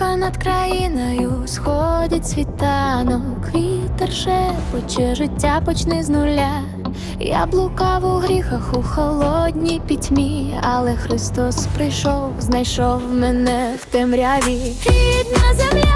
над країною сходить світанок, вітер шепоче, життя почне з нуля. Я блукав у гріхах у холодній пітьмі, але Христос прийшов, знайшов мене в темряві. Рідна земля,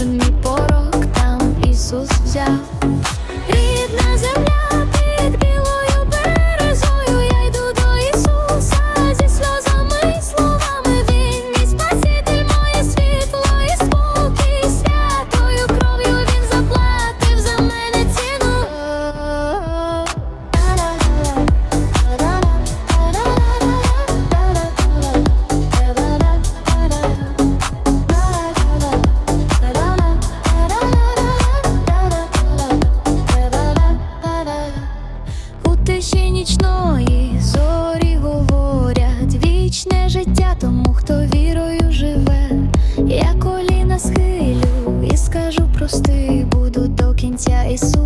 Russian Yeah, it's. su